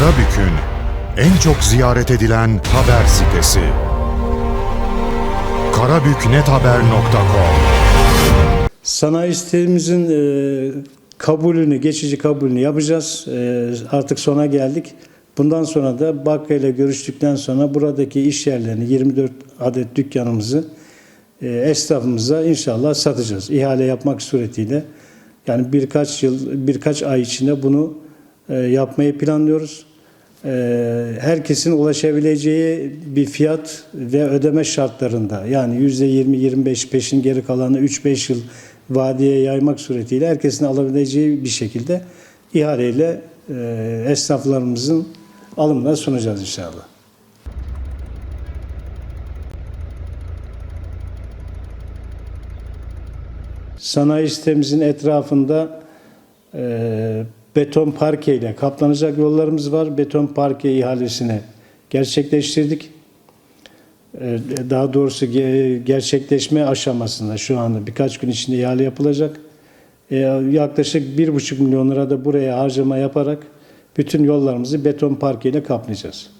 Karabük'ün en çok ziyaret edilen haber sitesi. karabüknethaber.com Sanayi sitemizin e, kabulünü, geçici kabulünü yapacağız. E, artık sona geldik. Bundan sonra da Bakka ile görüştükten sonra buradaki iş yerlerini, 24 adet dükkanımızı e, esnafımıza inşallah satacağız. İhale yapmak suretiyle. Yani birkaç yıl, birkaç ay içinde bunu e, yapmayı planlıyoruz. E, herkesin ulaşabileceği bir fiyat ve ödeme şartlarında yani %20-25 peşin geri kalanı 3-5 yıl vadeye yaymak suretiyle herkesin alabileceği bir şekilde ihaleyle e, esnaflarımızın alımına sunacağız inşallah. Sanayi sitemizin etrafında e, beton parke ile kaplanacak yollarımız var. Beton parke ihalesini gerçekleştirdik. E, daha doğrusu ge- gerçekleşme aşamasında şu anda birkaç gün içinde ihale yapılacak. E, yaklaşık 1,5 milyon lira da buraya harcama yaparak bütün yollarımızı beton parke ile kaplayacağız.